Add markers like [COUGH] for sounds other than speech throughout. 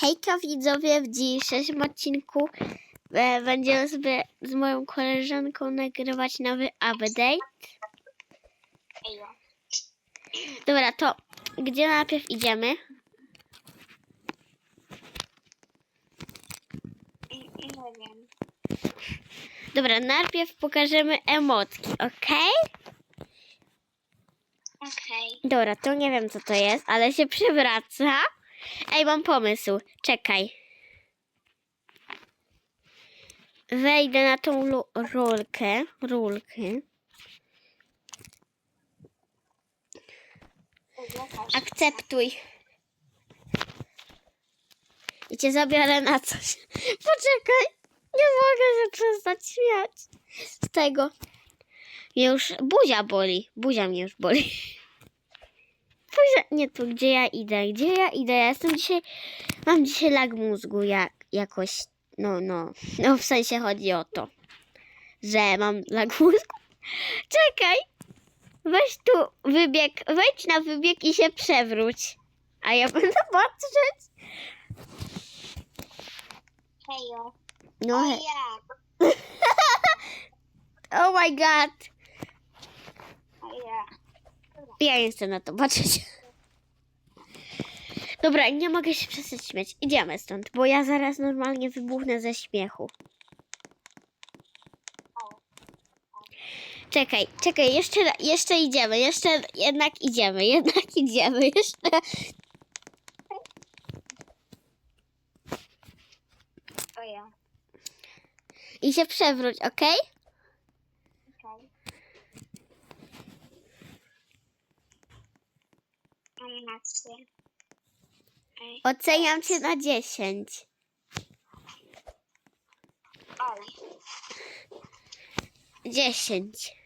Hejka widzowie, w dzisiejszym odcinku e, będziemy sobie z moją koleżanką nagrywać nowy update. Dobra, to gdzie najpierw idziemy? Nie wiem. Dobra, najpierw pokażemy emotki, ok? Okej. Dobra, to nie wiem co to jest, ale się przywraca. Ej, mam pomysł, czekaj. Wejdę na tą rolkę, rolkę. Akceptuj. I cię zabiorę na coś. [LAUGHS] Poczekaj. Nie mogę się przestać śmiać z tego. Mnie już buzia boli. Buzia mnie już boli. [LAUGHS] Buzia... Nie tu, gdzie ja idę? Gdzie ja idę? Ja jestem dzisiaj... Mam dzisiaj lag mózgu jak, jakoś... No, no. No w sensie chodzi o to, że mam lag mózgu. [LAUGHS] Czekaj. Weź tu wybieg, wejdź na wybieg i się przewróć. A ja [LAUGHS] będę patrzeć. Hejo. No, O he- ja. [LAUGHS] oh my god. Ja. Ja nie chcę na to patrzeć. Dobra, nie mogę się przestać śmiać. Idziemy stąd, bo ja zaraz normalnie wybuchnę ze śmiechu. Czekaj, czekaj, jeszcze, jeszcze idziemy, jeszcze jednak idziemy, jednak idziemy, jeszcze. O ja. I się przewróć, ok? Okej. Ej, Oceniam cię na 10. Ale. 10.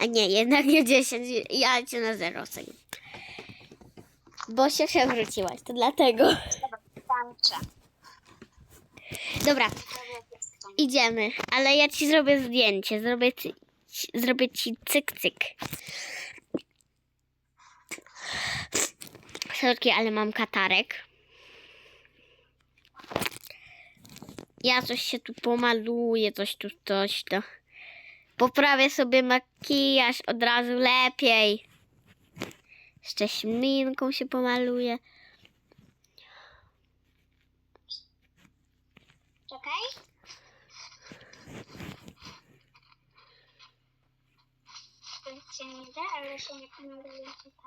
A nie, jednak nie 10. Ja cię na 0 oceniam. Bo się przewróciłaś, to dlatego. Dobra, tańczę. Idziemy. Ale ja ci zrobię zdjęcie. Zrobię ci- zrobię ci cyk, cyk. Sorki, ale mam katarek. Ja coś się tu pomaluję, coś tu, coś to. Poprawię sobie makijaż od razu lepiej. Jeszcze śminką się pomaluję. Czekaj. To się nie da, ale się nie pomaluje tak.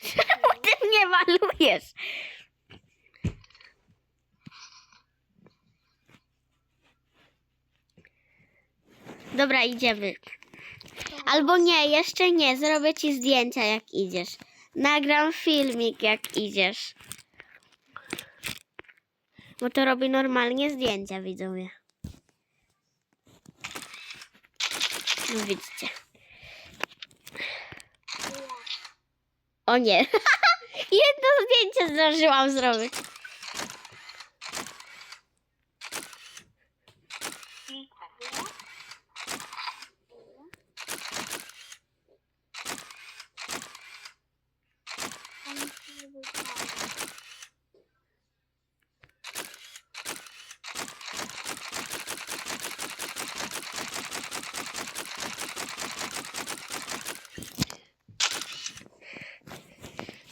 Czemu ty mnie malujesz? Dobra, idziemy. Albo nie, jeszcze nie. Zrobię ci zdjęcia, jak idziesz. Nagram filmik, jak idziesz. Bo to robi normalnie zdjęcia, widzowie. No widzicie. O nie. [LAUGHS] Jedno zdjęcie zdążyłam zrobić.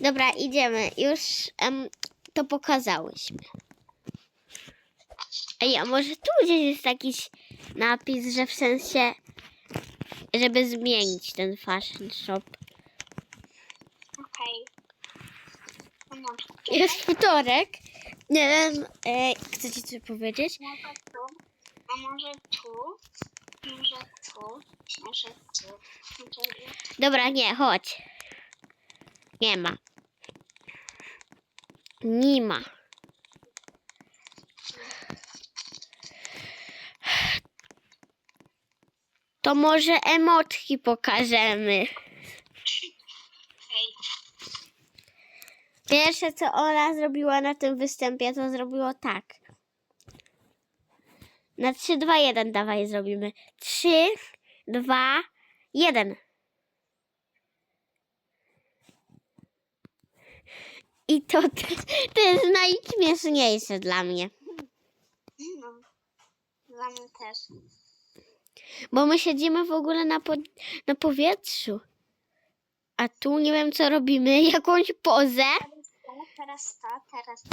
Dobra, idziemy. Już em, to pokazałyśmy. Ej, a może tu gdzieś jest jakiś napis, że w sensie, żeby zmienić ten fashion shop. Okej. No może Jest wtorek. Nie wiem, e, chcecie coś powiedzieć? Może tu, a może tu, może tu, może tu. Może Dobra, nie, chodź. Nie ma. Nie ma. To może emotki pokażemy. Pierwsze, co ona zrobiła na tym występie, to zrobiło tak. Na 3, 2, 1 dawaj zrobimy. 3, 2, 1. I to, to jest najśmieszniejsze dla mnie. No. Dla mnie też. Bo my siedzimy w ogóle na, po, na powietrzu. A tu nie wiem, co robimy. [LAUGHS] Jakąś pozę. Teraz to, teraz to,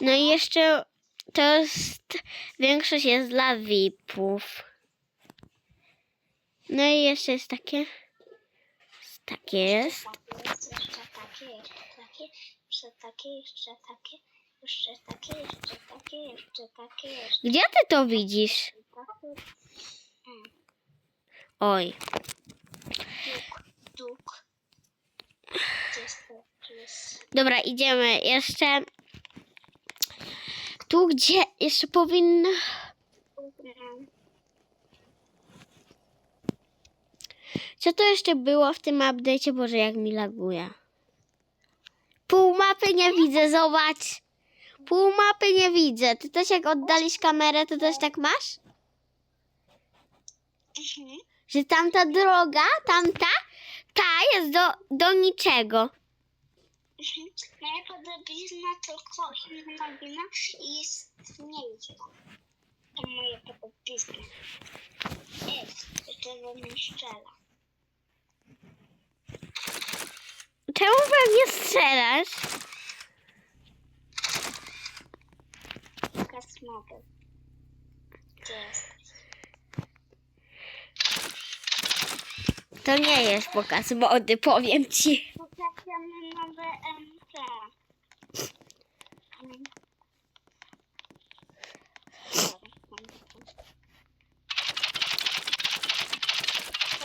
No i jeszcze to jest. Większość jest dla VIP-ów. No i jeszcze jest takie. Takie jest. jeszcze takie, jeszcze takie, jeszcze takie, jeszcze takie, jeszcze takie, jeszcze takie, jeszcze takie, jeszcze Gdzie ty to widzisz? takie. Oj. Duk, duk. Gdzie jest to? Tu jest... Dobra, idziemy jeszcze. Tu, gdzie jeszcze powinno. Mm. Co to jeszcze było w tym update'cie? Boże, jak mi laguje. Pół mapy nie widzę, zobacz. Pół mapy nie widzę. Ty też jak oddalisz kamerę, to też tak masz? Mhm. Że tamta droga, tamta, ta jest do, do niczego. Mhm. Moja podobizna tylko inna wina i jest mniejsza. To moja podobizna. Jest, czego nie strzela. Czemu we mnie strzelasz? Pokaz mogę. Gdzie jesteś? To nie jest pokaz mody, powiem ci. Pokażemy nowe MP. Mm.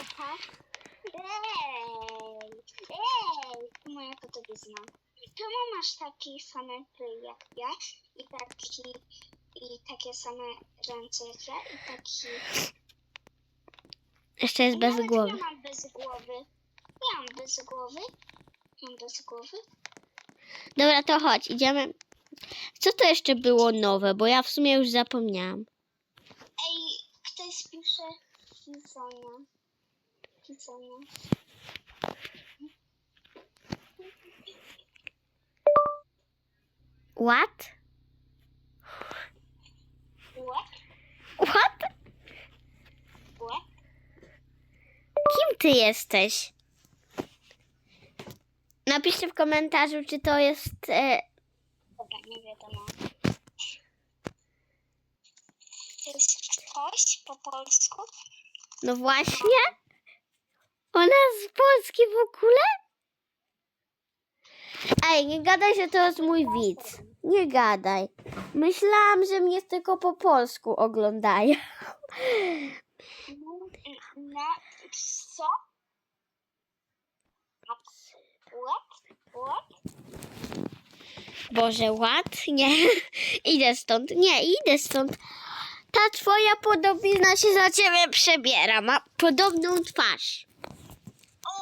Aha. Ej, ej, moja podobizna. Czemu masz taki same pył jak ja i taki i takie same ręce jak ja i taki... Jeszcze jest bez Nawet głowy. Ja mam bez głowy. Ja mam bez głowy. Mam bez głowy. Dobra, to chodź, idziemy. Co to jeszcze było nowe? Bo ja w sumie już zapomniałam. Ej, ktoś pisze Kizonia. Kizonia. What? What? What? What? Kim ty jesteś? Napiszcie w komentarzu, czy to jest. E, Dobra, nie wiadomo. To jest ktoś po polsku? no właśnie? Ona z Polski w ogóle? Ej, nie gadaj, że to jest mój widz. Nie gadaj. Myślałam, że mnie tylko po polsku oglądają. Na co? What? What? Boże, ład? Nie. Idę stąd. Nie, idę stąd. Ta twoja podobizna się za ciebie przebiera. Ma podobną twarz.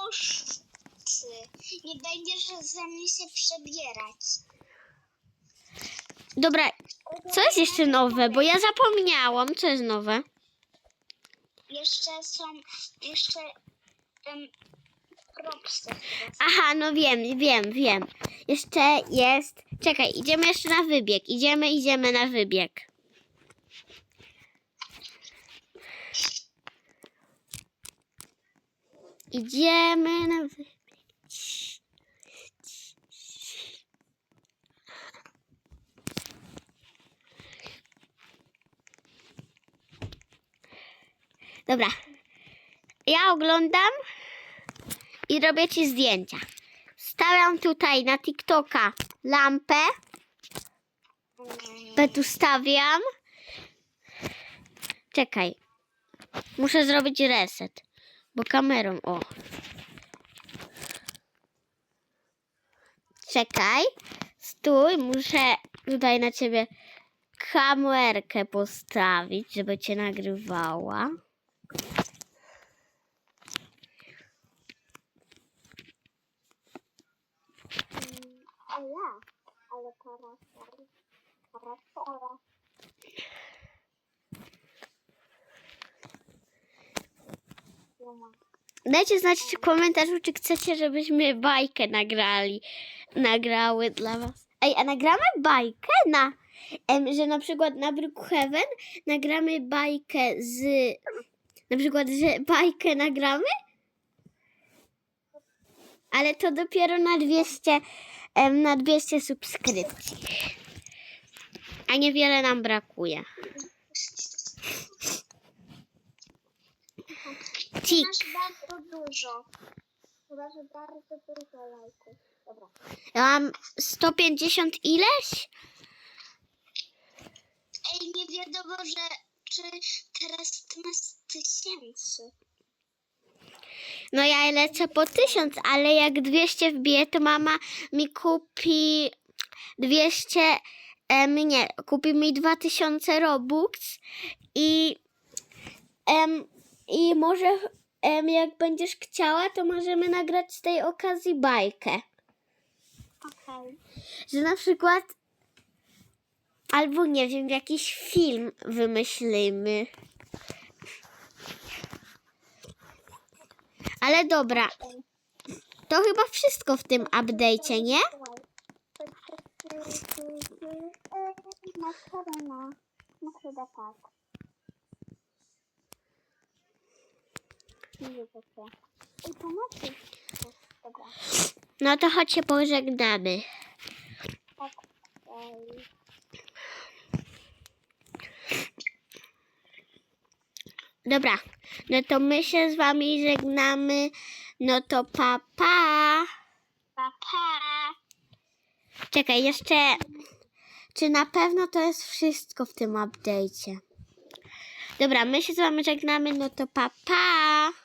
Oż ty. Nie będziesz ze mnie się przebierać. Dobra, co jest jeszcze nowe? Bo ja zapomniałam, co jest nowe. Jeszcze są, jeszcze um, propsy. Aha, no wiem, wiem, wiem. Jeszcze jest. Czekaj, idziemy jeszcze na wybieg. Idziemy, idziemy na wybieg. Idziemy na wybieg. Dobra. Ja oglądam i robię ci zdjęcia. Stawiam tutaj na TikToka lampę. Ja tu stawiam. Czekaj. Muszę zrobić reset. Bo kamerą, o. Czekaj. Stój, muszę tutaj na ciebie kamerkę postawić, żeby cię nagrywała. A ja, ale parasol. Parasola. Ja mam. Dajcie znać w komentarzu, czy chcecie, żebyśmy bajkę nagrali. Nagrały dla was. Ej, a nagramy bajkę na... Em, że na przykład na Brookhaven nagramy bajkę z... Na przykład, że bajkę nagramy? Ale to dopiero na 200, em, na 200 subskrypcji. A niewiele nam brakuje. Masz bardzo dużo. Chyba, że bardzo dużo lajków. Dobra. Ja mam 150 ileś? Ej, nie wiadomo, że czy teraz masz tysięcy. No ja lecę po 1000, ale jak 200 wbiję, to mama mi kupi 200, em, nie, kupi mi 2000 Robux i em, i może em, jak będziesz chciała, to możemy nagrać z tej okazji bajkę. Okej. Że na przykład albo nie wiem, jakiś film wymyślimy. Ale dobra, to chyba wszystko w tym update'cie, nie? No to chodź się pożegnamy. Tak. Dobra, no to my się z wami żegnamy. No to pa pa. Pa, pa. Czekaj, jeszcze. Czy na pewno to jest wszystko w tym update'cie? Dobra, my się z wami żegnamy, no to pa pa. Pa, pa.